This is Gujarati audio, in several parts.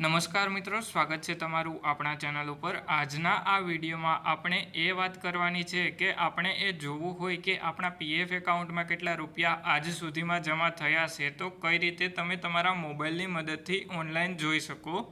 નમસ્કાર મિત્રો, સ્વાગત છે તમારું આપણા ચેનલ ઉપર. આજના આ વિડીયોમાં આપણે એ વાત કરવાની છે કે આપણે એ જોવું હોય કે આપણા પીએફ એકાઉન્ટમાં કેટલા રૂપિયા આજ સુધીમાં જમા થયા છે, તો કઈ રીતે તમે તમારા મોબાઈલની મદદથી ઓનલાઈન જોઈ શકો.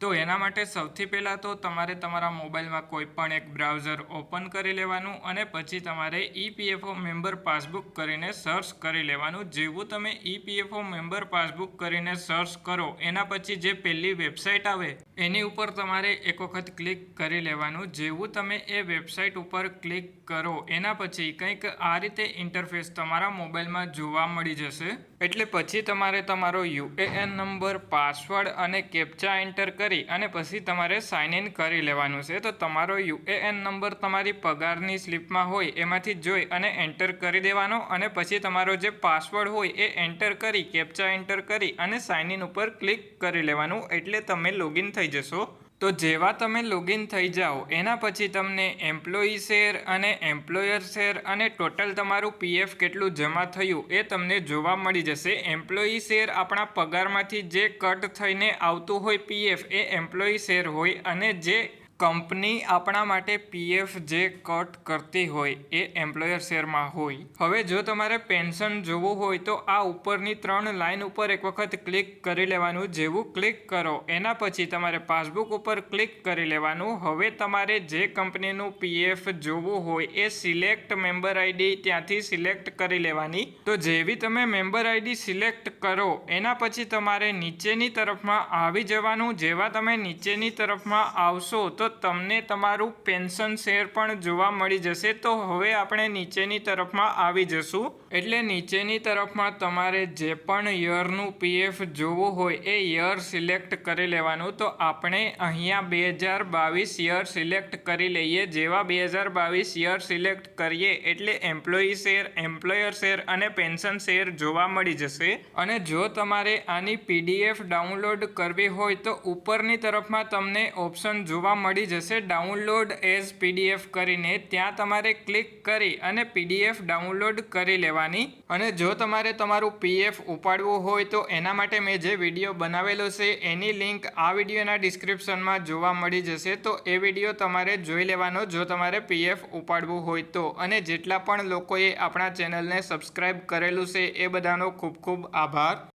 તો એના માટે સૌથી પહેલાં તો તમારે તમારા મોબાઈલમાં કોઈ પણ એક બ્રાઉઝર ઓપન કરી લેવાનું અને પછી તમારે ઈપીએફઓ મેમ્બર પાસબુક કરીને સર્ચ કરી લેવાનું. જેવું તમે ઈપીએફઓ મેમ્બર પાસબુક કરીને સર્ચ કરો, એના પછી જે પહેલી વેબસાઇટ આવે એની ઉપર તમારે એક વખત ક્લિક કરી લેવાનું. જેવું તમે એ વેબસાઇટ ઉપર ક્લિક કરો, એના પછી કંઈક આ રીતે ઇન્ટરફેસ તમારા મોબાઈલમાં જોવા મળી જશે. એટલે પછી તમારે તમારો યુએએન નંબર, પાસવર્ડ અને કેપ્ચા એન્ટર કરી અને પછી તમારે સાઇન ઇન કરી લેવાનું છે. તો તમારો યુએએન નંબર તમારી પગારની સ્લિપમાં હોય, એમાંથી જોઈ અને એન્ટર કરી દેવાનો અને પછી તમારો જે પાસવર્ડ હોય એ એન્ટર કરી, કેપ્ચા એન્ટર કરી અને સાઇન ઇન ઉપર ક્લિક કરી લેવાનું. એટલે તમે લોગિન થઈ જશો? તો જેવા તમે લોગિન થઈ જાઓ, એના પછી તમને એમ્પ્લોયી શેર અને એમ્પ્લોયર શેર અને ટોટલ તમારું પીએફ કેટલું જમા થયું એ તમને જોવા મળી જશે. એમ્પ્લોયી શેર આપણા પગારમાંથી જે કટ થઈને આવતું હોય પીએફ એ એમ્પ્લોયી શેર હોય અને જે કંપની આપણા માટે પીએફ જે કટ કરતી હોય એ એમ્પ્લોયર શેરમાં હોય. હવે જો તમારે પેન્શન જોવું હોય તો આ ઉપરની ત્રણ લાઇન ઉપર એક વખત ક્લિક કરી લેવાનું, જેવું ક્લિક કરો. એના પછી તમારે પાસબુક ઉપર ક્લિક કરી લેવાનું. હવે તમારે જે કંપનીનું પીએફ જોવું હોય એ સિલેક્ટ મેમ્બર આઈડી ત્યાંથી સિલેક્ટ કરી લેવાની. તો જેવી તમે મેમ્બર આઈડી સિલેક્ટ કરો, એના પછી તમારે નીચેની તરફમાં આવી જવાનું. જેવા તમે નીચેની તરફમાં આવશો તો તમને તમારું પેન્શન શેર પણ જોવા મળી જશે. તો હવે આપણે નીચેની તરફમાં આવી જશું. એટલે નીચેની તરફમાં તમારે જે પણ યરનું પીએફ જોવું હોય એ યર સિલેક્ટ કરી લેવાનું. તો આપણે અહીંયા બે હજાર બાવીસ યર સિલેક્ટ કરી લઈએ. જેવા બે હજાર બાવીસ યર સિલેક્ટ કરીએ એટલે એમ્પ્લોયી શેર, એમ્પ્લોયર શેર અને પેન્શન શેર જોવા મળી જશે. અને જો તમારે આની પીડીએફ ડાઉનલોડ કરવી હોય તો ઉપરની તરફમાં તમને ઓપ્શન જોવા મળી જશે. ડાઉનલોડ એઝ પીડીએફ કરીને ત્યાં તમારે ક્લિક કરી અને પીડીએફ ડાઉનલોડ કરી લેવાની. અને જો તમારે તમારું પીએફ ઉપાડવું હોય તો એના માટે મેં જે વીડિયો બનાવેલો છે, એની લિંક આ વિડીયોના ડિસ્ક્રિપ્શનમાં જોવા મળી જશે. તો એ વીડિયો તમારે જોઈ લેવાનો જો તમારે પીએફ ઉપાડવું હોય તો. અને જેટલા પણ લોકોએ આપણા ચેનલને સબસ્ક્રાઈબ કરેલું છે, એ બધાનો ખૂબ ખૂબ આભાર.